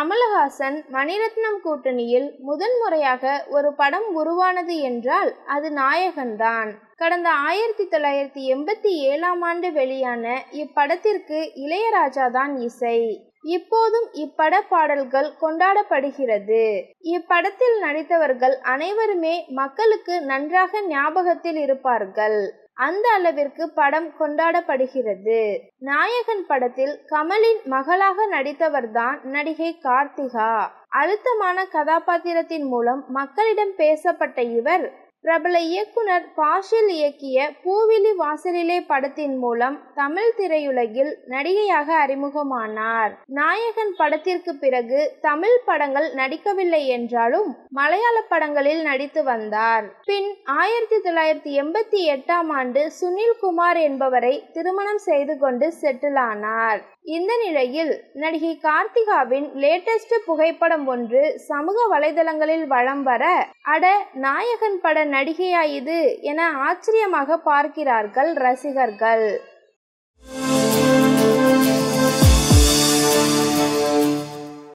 கமலஹாசன் மணிரத்னம் கூட்டணியில் முதன்முறையாக ஒரு படம் உருவானது என்றால் அது நாயகன்தான். கடந்த ஆயிரத்தி தொள்ளாயிரத்தி எண்பத்தி ஏழாம் ஆண்டு வெளியான இப்படத்திற்கு இளையராஜா தான் இசை. இப்போதும் இப்பட பாடல்கள் கொண்டாடப்படுகிறது. இப்படத்தில் நடித்தவர்கள் அனைவருமே மக்களுக்கு நன்றாக ஞாபகத்தில் இருப்பார்கள். அந்த அளவிற்கு படம் கொண்டாடப்படுகிறது. நாயகன் படத்தில் கமலின் மகளாக நடித்தவர்தான் நடிகை கார்த்திகா. அழுத்தமான கதாபாத்திரத்தின் மூலம் மக்களிடம் பேசப்பட்ட இவர் பிரபல இயக்குனர் பாஷில் இயக்கிய பூவிலி வாசலிலே படத்தின் மூலம் தமிழ் திரையுலகில் நடிகையாக அறிமுகமானார். நாயகன் படத்திற்கு பிறகு தமிழ் படங்கள் நடிக்கவில்லை என்றாலும் மலையாள படங்களில் நடித்து வந்தார். பின் ஆயிரத்தி தொள்ளாயிரத்தி எண்பத்தி எட்டாம் ஆண்டு சுனில் குமார் என்பவரை திருமணம் செய்து கொண்டு செட்டில் ஆனார். இந்த நிலையில் நடிகை கார்த்திகாவின் லேட்டஸ்ட் புகைப்படம் ஒன்று சமூக வலைதளங்களில் வலம் வர அட நாயகன் பட நடிகையா இது என ஆச்சரியமாக பார்க்கிறார்கள் ரசிகர்கள்.